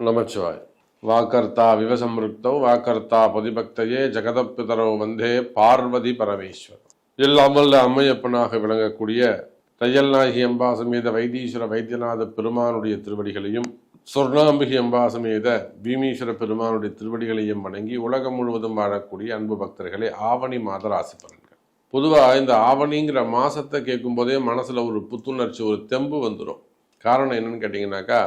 நமச்சிவாய் வாக்கர்த்தா விவசம்ருக்தௌ வாக்கர்த்தா பதிபக்தையே ஜெகதப்பிதரோ வந்தே பார்வதி பரமேஸ்வர் இல்லாமல் அம்மையப்பனாக விளங்கக்கூடிய தையல்நாயகி அம்பா சமேத வைத்தீஸ்வர வைத்தியநாத பெருமானுடைய திருவடிகளையும் சொர்ணாம்பிகை அம்பா சமேத பீமீஸ்வர பெருமானுடைய திருவடிகளையும் வணங்கி உலகம் முழுவதும் வாழக்கூடிய அன்பு பக்தர்களே ஆவணி மாத ராசி பலன்கள். பொதுவாக இந்த ஆவணிங்கிற மாசத்தை கேட்கும்போதே மனசுல ஒரு புத்துணர்ச்சி ஒரு தெம்பு வந்துடும் காரணம் என்னன்னு கேட்டிங்கனாக்கா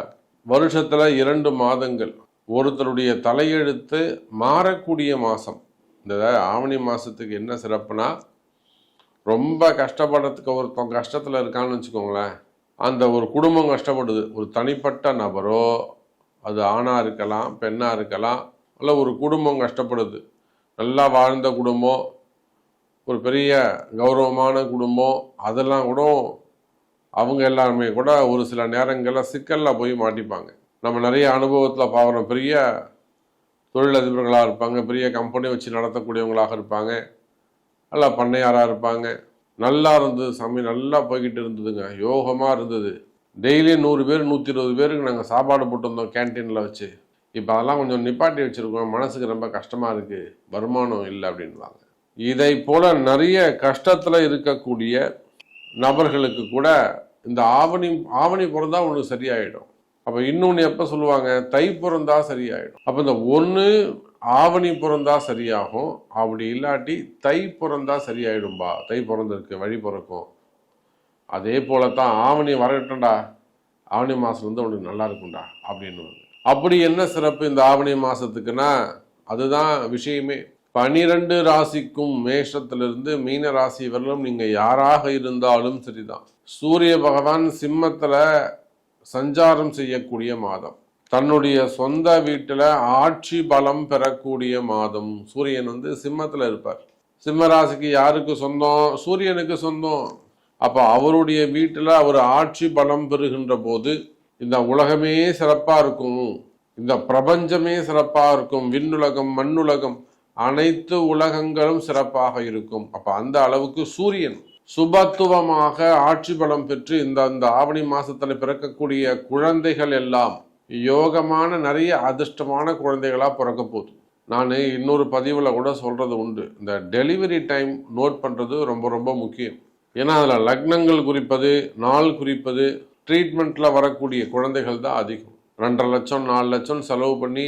வருஷத்தில் இரண்டு மாதங்கள். ஒருத்தருடைய தலையெழுத்து மாறக்கூடிய மாதம் இந்த ஆவணி மாதத்துக்கு என்ன சிறப்புனா ரொம்ப கஷ்டப்படுறதுக்கு ஒருத்தன் கஷ்டத்தில் இருக்கான்னு வச்சுக்கோங்களேன். அந்த ஒரு குடும்பம் கஷ்டப்படுது. ஒரு தனிப்பட்ட நபரோ அது ஆணாக இருக்கலாம் பெண்ணாக இருக்கலாம் இல்லை ஒரு குடும்பம் கஷ்டப்படுது. நல்லா வாழ்ந்த குடும்பம் ஒரு பெரிய கௌரவமான குடும்பம் அதெல்லாம் கூட அவங்க எல்லாருமே கூட ஒரு சில நேரங்களில் சிக்கலில் போய் மாட்டிப்பாங்க. நம்ம நிறைய அனுபவத்தில் பார்க்குறோம் பெரிய தொழிலதிபர்களாக இருப்பாங்க பெரிய கம்பெனி வச்சு நடத்தக்கூடியவங்களாக இருப்பாங்க. நல்லா பண்ணையாராக இருப்பாங்க. நல்லா இருந்தது சாமி நல்லா போய்கிட்டு இருந்ததுங்க. யோகமாக இருந்தது. டெய்லியும் நூறு பேர் நூற்றி இருபது பேருக்கு நாங்கள் சாப்பாடு போட்டிருந்தோம் கேன்டீனில் வச்சு. இப்போ அதெல்லாம் கொஞ்சம் நிப்பாட்டி வச்சுருக்கோம். மனசுக்கு ரொம்ப கஷ்டமாக இருக்குது வருமானம் இல்லை அப்படின்வாங்க இதை போல் நிறைய கஷ்டத்தில் இருக்கக்கூடிய நபர்களுக்கு கூட இந்த ஆவணி ஆவணி பிறந்தா ஒன்று சரியாயிடும். அப்போ இன்னொன்று எப்போ சொல்லுவாங்க? தை பிறந்தா சரியாயிடும். அப்போ இந்த ஒன்று ஆவணி பிறந்தா சரியாகும். அப்படி இல்லாட்டி தை பிறந்தா சரியாயிடும்பா. தை பிறந்திருக்கு வழி பிறக்கும். அதே போல தான் ஆவணி வரட்டும்டா. ஆவணி மாதம் வந்து உனக்கு நல்லா இருக்கும்டா அப்படின்னு. அப்படி என்ன சிறப்பு இந்த ஆவணி மாதத்துக்குன்னா அதுதான் விஷயமே. பனிரெண்டு ராசிக்கும் மேஷத்திலிருந்து மீன ராசி வரலும் நீங்க யாராக இருந்தாலும் சரிதான். சூரிய பகவான் சிம்மத்துல சஞ்சாரம் செய்யக்கூடிய மாதம். தன்னுடைய சொந்த வீட்டுல ஆட்சி பலம் பெறக்கூடிய மாதம். சூரியன் வந்து சிம்மத்துல இருப்பார். சிம்ம ராசிக்கு யாருக்கு சொந்தம்? சூரியனுக்கு சொந்தம். அப்ப அவருடைய வீட்டுல அவர் ஆட்சி பலம் பெறுகின்ற போது இந்த உலகமே சிறப்பா இருக்கும். இந்த பிரபஞ்சமே சிறப்பா இருக்கும். விண்ணுலகம் மண்ணுலகம் அனைத்து உலகங்களும் சிறப்பாக இருக்கும். அப்ப அந்த அளவுக்கு சூரியன் சுபத்துவமாக ஆட்சி பலம் பெற்று இந்த அந்த ஆவணி மாசத்துல பிறக்கக்கூடிய குழந்தைகள் எல்லாம் யோகமான நிறைய அதிர்ஷ்டமான குழந்தைகளா பிறக்க போகுது. நான் இன்னொரு பதிவில் கூட சொல்றது உண்டு. இந்த டெலிவரி டைம் நோட் பண்றது ரொம்ப ரொம்ப முக்கியம். ஏன்னா அதில் லக்னங்கள் குறிப்பது நாள் குறிப்பது ட்ரீட்மெண்ட்டில் வரக்கூடிய குழந்தைகள் தான் அதிகம். ரெண்டரை லட்சம் நாலு லட்சம் செலவு பண்ணி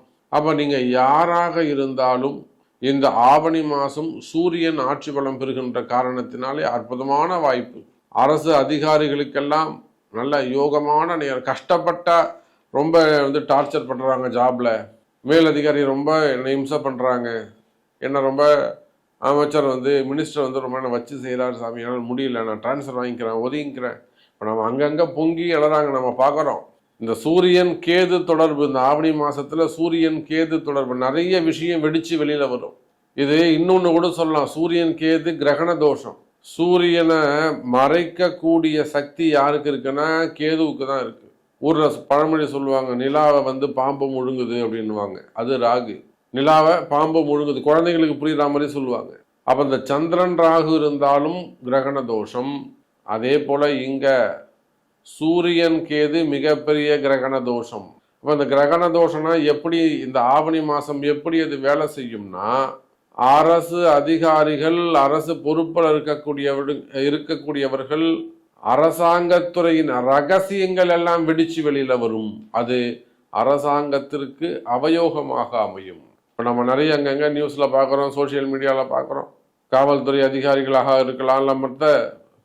அப்போ நீங்கள் யாராக இருந்தாலும் இந்த ஆவணி மாதம் சூரியன் ஆட்சி பலம் பெறுகின்ற காரணத்தினாலே அற்புதமான வாய்ப்பு. அரசு அதிகாரிகளுக்கெல்லாம் நல்ல யோகமான நேரம் கஷ்டப்பட்ட ரொம்ப வந்து டார்ச்சர் பண்ணுறாங்க ஜாப்ல. மேலதிகாரி ரொம்ப என்னை இம்சை பண்ணுறாங்க என்னை ரொம்ப அமைச்சர் வந்து மினிஸ்டர் வந்து ரொம்ப என்ன வச்சு செய்கிறாரு சாமி. என்னால் முடியல. நான் ட்ரான்ஸ்ஃபர் வாங்கிக்கிறேன் ஒதுங்கிக்கிறேன். இப்போ நம்ம அங்கங்கே பொங்கி எழுறாங்க நம்ம பார்க்குறோம் இந்த சூரியன் கேது தொடர்பு இந்த ஆவணி மாசத்துல சூரியன் கேது தொடர்பு நிறைய விஷயம் வெடிச்சு வெளியில வரும். இது இன்னொன்னு கூட சொல்லலாம். சூரியன் கேது கிரகண தோஷம். சூரியனை மறைக்கக்கூடிய சக்தி யாருக்கு இருக்குன்னா கேதுவுக்கு தான் இருக்கு. ஊர்ல பழமொழி சொல்லுவாங்க நிலாவை வந்து பாம்பு முழுங்குது அப்படின்னுவாங்க. அது ராகு. நிலாவை பாம்பு முழுங்குது. குழந்தைங்களுக்கு புரியுற மாதிரி சொல்லுவாங்க. அப்ப இந்த சந்திரன் ராகு இருந்தாலும் கிரகண தோஷம். அதே போல இங்க சூரியன் கேது மிகப்பெரிய கிரகண தோஷம். இப்போ இந்த கிரகண தோஷம்னா எப்படி இந்த ஆவணி மாதம் எப்படி அது வேலை செய்யும்னா அரசு அதிகாரிகள் அரசு பொறுப்பில் இருக்கக்கூடியவர்கள் இருக்கக்கூடியவர்கள் அரசாங்கத்துறையின் ரகசியங்கள் எல்லாம் வெடிச்சு வெளியில் வரும். அது அரசாங்கத்திற்கு அவயோகமாக அமையும். இப்போ நம்ம நிறைய அங்கங்கே நியூஸில் பார்க்குறோம் சோஷியல் மீடியாவில் பார்க்குறோம். காவல்துறை அதிகாரிகளாக இருக்கலாம் இல்லை மற்ற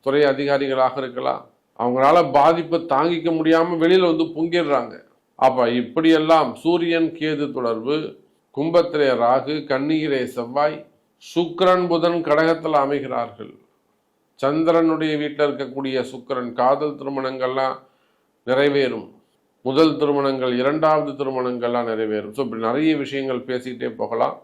துறை அதிகாரிகளாக இருக்கலாம். அவங்களால பாதிப்பை தாங்கிக்க முடியாம வெளியில வந்து பொங்கிடுறாங்க. அப்ப இப்படியெல்லாம் சூரியன் கேது தொடர்பு கும்பத்திலே ராகு கண்ணீரே செவ்வாய் சுக்கரன் புதன் கடகத்தில் அமைகிறார்கள். சந்திரனுடைய வீட்டில் இருக்கக்கூடிய சுக்கரன் காதல் திருமணங்கள்லாம் நிறைவேறும். முதல் திருமணங்கள் இரண்டாவது திருமணங்கள்லாம் நிறைவேறும். ஸோ இப்படி நிறைய விஷயங்கள் பேசிக்கிட்டே போகலாம்.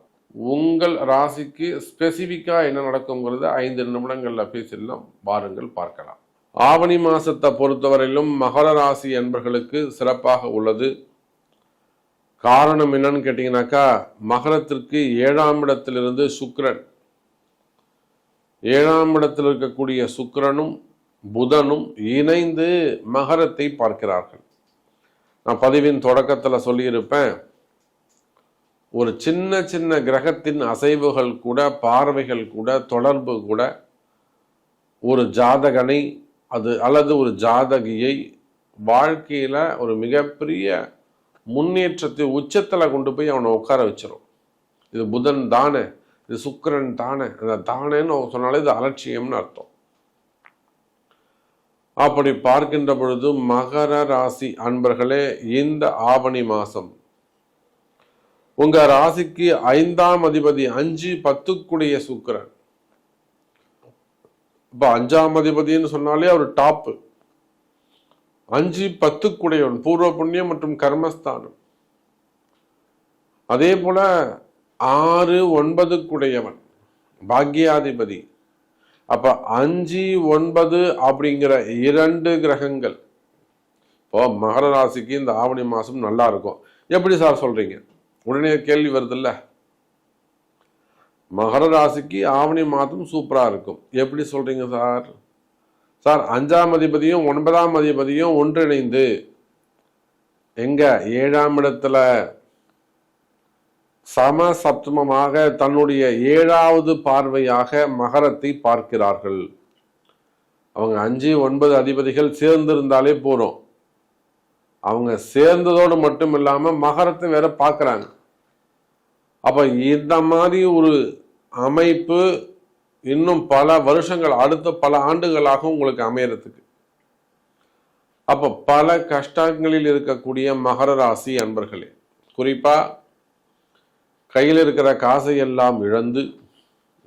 உங்கள் ராசிக்கு ஸ்பெசிஃபிக்காக என்ன நடக்குங்கிறது ஐந்து நிமிடங்களில் பேசிடலாம். வாருங்கள் பார்க்கலாம். ஆவணி மாசத்தை பொறுத்தவரையிலும் மகர ராசி என்பர்களுக்கு சிறப்பாக உள்ளது. காரணம் என்னன்னு கேட்டிங்கனாக்கா மகரத்திற்கு ஏழாம் இடத்திலிருந்து சுக்கரன். ஏழாம் இடத்தில் இருக்கக்கூடிய சுக்கரனும் புதனும் இணைந்து மகரத்தை பார்க்கிறார்கள். நான் பதிவின் தொடக்கத்தில் சொல்லியிருப்பேன் ஒரு சின்ன சின்ன கிரகத்தின் அசைவுகள் கூட பார்வைகள் கூட தொடர்பு கூட ஒரு ஜாதகனை அது அல்லது ஒரு ஜாதகியை வாழ்க்கையில் ஒரு மிகப்பெரிய முன்னேற்றத்தை உச்சத்தில் கொண்டு போய் அவனை உட்கார வச்சிடும் இது புதன் தானே இது சுக்கிரன் தானே அந்த தானேன்னு அவங்க சொன்னாலே இது அலட்சியம்னு அர்த்தம். அப்படி பார்க்கின்ற பொழுது மகர ராசி அன்பர்களே இந்த ஆவணி மாதம் உங்க ராசிக்கு ஐந்தாம் அதிபதி அஞ்சு பத்துக்குடைய சுக்கிரன். இப்ப அஞ்சாம் அதிபதினு சொன்னாலே அவர் டாப்பு அஞ்சு பத்துக்குடையவன் பூர்வ புண்ணியம் மற்றும் கர்மஸ்தானம். அதே போல ஆறு ஒன்பதுக்குடையவன் பாக்யாதிபதி. அப்ப அஞ்சு ஒன்பது அப்படிங்கிற இரண்டு கிரகங்கள். இப்போ மகர ராசிக்கு இந்த ஆவணி மாசம் நல்லா இருக்கும். எப்படி சார் சொல்றீங்க? உடனே கேள்வி வருதுல்ல? மகர ராசிக்கு ஆவணி மாதம் சூப்பராக இருக்கும். எப்படி சொல்கிறீங்க சார்? சார் அஞ்சாம் அதிபதியும் ஒன்பதாம் அதிபதியும் ஒன்றிணைந்து எங்கே? ஏழாம் இடத்துல சம சப்தமமாக தன்னுடைய ஏழாவது பார்வையாக மகரத்தை பார்க்கிறார்கள். அவங்க அஞ்சு ஒன்பது அதிபதிகள் சேர்ந்திருந்தாலே போகிறோம் அவங்க சேர்ந்ததோடு மட்டும் இல்லாமல் மகரத்தை வேற பார்க்குறாங்க. அப்போ இந்த மாதிரி ஒரு அமைப்பு இன்னும் பல வருஷங்கள் அடுத்த பல ஆண்டுகளாக உங்களுக்கு அமையறதுக்கு. அப்போ பல கஷ்டங்களில் இருக்கக்கூடிய மகர ராசி அன்பர்களே குறிப்பா கையில் இருக்கிற காசை எல்லாம் இழந்து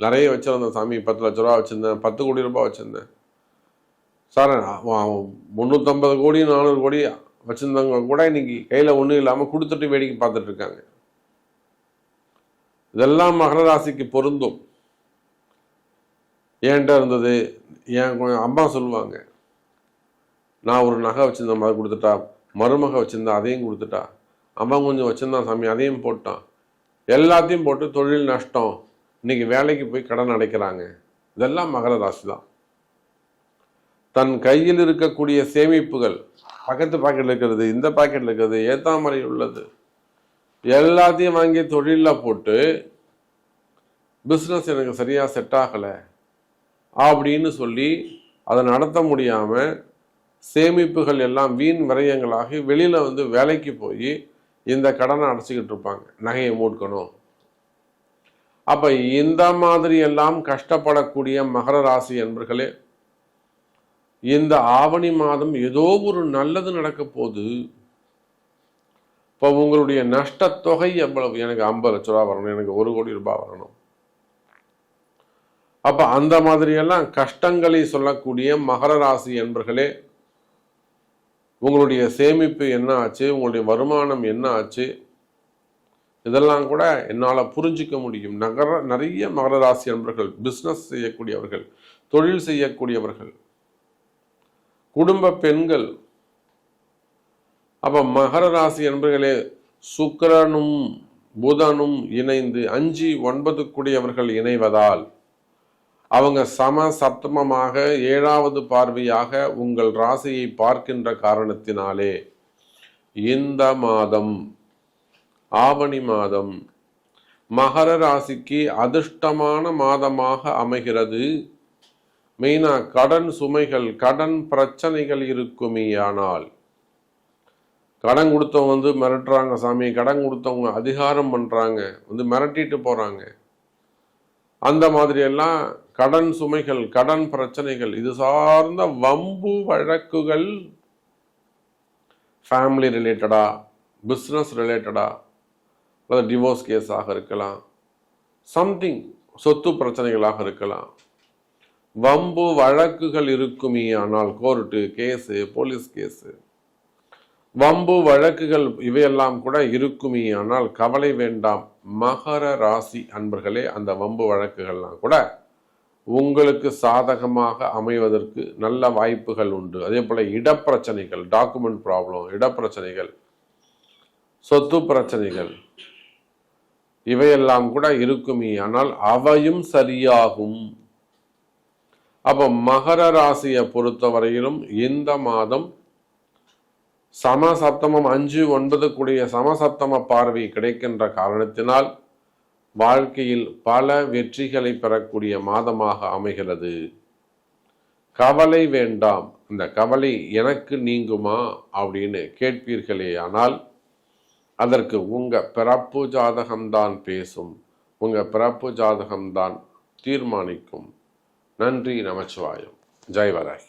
நிறைய வச்சிருந்தேன் சாமி பத்து லட்ச ரூபா வச்சிருந்தேன் பத்து கோடி ரூபாய் வச்சிருந்தேன். சார் முந்நூற்றம்பது கோடி நானூறு கோடி வச்சிருந்தவங்க கூட இன்னைக்கு கையில் ஒன்றும் இல்லாமல் கொடுத்துட்டு வேடிக்கை பார்த்துட்ருக்காங்க இதெல்லாம் மகர ராசிக்கு பொருந்தும். ஏன்ட்ட இருந்தது? என் அம்மா சொல்லுவாங்க. நான் ஒரு நகை வச்சுருந்தேன் அதை கொடுத்துட்டா மருமக வச்சிருந்தா அதையும் கொடுத்துட்டா. அம்மா கொஞ்சம் வச்சுருந்தான் சாமி அதையும் போட்டான். எல்லாத்தையும் போட்டு தொழில் நஷ்டம். இன்னைக்கு வேலைக்கு போய் கடன் அடைக்கிறாங்க. இதெல்லாம் மகர ராசி தான். தன் கையில் இருக்கக்கூடிய சேமிப்புகள் பக்கத்து பாக்கெட்ல இருக்கிறது இந்த பாக்கெட்ல இருக்கிறது ஏத்தாமரை உள்ளது. எல்லாத்தையும் வாங்கி தொழிலில் போட்டு பிஸ்னஸ் எனக்கு சரியாக செட் ஆகலை அப்படின்னு சொல்லி அதை நடத்த முடியாமல் சேமிப்புகள் எல்லாம் வீண் விரயங்களாகி வெளியில் வந்து வேலைக்கு போய் இந்த கடனை அடைச்சிக்கிட்டு இருப்பாங்க. நகையை மூட்கணும் அப்போ இந்த மாதிரி எல்லாம் கஷ்டப்படக்கூடிய மகர ராசி என்பர்களே இந்த ஆவணி மாதம் ஏதோ ஒரு நல்லது நடக்க போகுது இப்போ உங்களுடைய நஷ்டத்தொகை எவ்வளவு? எனக்கு ஐம்பது லட்ச ரூபா வரணும். எனக்கு ஒரு கோடி ரூபாய் வரணும். அப்ப அந்த மாதிரியெல்லாம் கஷ்டங்களை சொல்லக்கூடிய மகர ராசி என்பர்களே உங்களுடைய சேமிப்பு என்ன ஆச்சு? உங்களுடைய வருமானம் என்ன ஆச்சு? இதெல்லாம் கூட என்னால் புரிஞ்சிக்க முடியும். நகர நிறைய மகர ராசி என்பர்கள் பிஸ்னஸ் செய்யக்கூடியவர்கள் தொழில் செய்யக்கூடியவர்கள் குடும்ப பெண்கள் அப்போ மகர ராசி என்பர்களே சுக்கரனும் புதனும் இணைந்து அஞ்சு ஒன்பது கூடியவர்கள் இணைவதால் அவங்க சம சப்தமமாக ஏழாவது பார்வையாக உங்கள் ராசியை பார்க்கின்ற காரணத்தினாலே இந்த மாதம் ஆவணி மாதம் மகர ராசிக்கு அதிர்ஷ்டமான மாதமாக அமைகிறது. மெயினா கடன் சுமைகள் கடன் பிரச்சனைகள் இருக்குமேயானால் கடன் கொடுத்தவங்க வந்து மிரட்டுறாங்க சாமி கடன் கொடுத்தவங்க அதிகாரம் பண்ணுறாங்க வந்து மிரட்டிட்டு போகிறாங்க அந்த மாதிரியெல்லாம் கடன் சுமைகள் கடன் பிரச்சனைகள் இது சார்ந்த வம்பு வழக்குகள் ஃபேமிலி ரிலேட்டடாக பிஸ்னஸ் ரிலேட்டடாக அல்லது டிவோர்ஸ் கேஸாக இருக்கலாம். சம்திங் சொத்து பிரச்சனைகளாக இருக்கலாம். வம்பு வழக்குகள் இருக்குமே ஆனால் கோர்ட்டு கேஸு போலீஸ் கேஸு வம்பு வழக்குகள் இவையெல்லாம் கூட இருக்குமே. ஆனால் கவலை வேண்டாம். மகர ராசி அன்பர்களே அந்த வம்பு வழக்குகள்லாம் கூட உங்களுக்கு சாதகமாக அமைவதற்கு நல்ல வாய்ப்புகள் உண்டு. அதே போல இடப்பிரச்சனைகள் டாக்குமெண்ட் ப்ராப்ளம் இடப்பிரச்சனைகள் சொத்து பிரச்சனைகள் இவையெல்லாம் கூட இருக்குமே. ஆனால் அவையும் சரியாகும். அப்போ மகர ராசியை பொறுத்தவரையிலும் இந்த மாதம் சமசப்தமம் அஞ்சு ஒன்பது கூடிய சமசப்தம பார்வை கிடைக்கின்ற காரணத்தினால் வாழ்க்கையில் பல வெற்றிகளை பெறக்கூடிய மாதமாக அமைகிறது. கவலை வேண்டாம். அந்த கவலை எனக்கு நீங்குமா அப்படின்னு கேட்பீர்களே ஆனால் அதற்கு உங்க பிறப்பு ஜாதகம்தான் பேசும். உங்க பிறப்பு ஜாதகம்தான் தீர்மானிக்கும். நன்றி நமச்சிவாயம். ஜெய்வராய்.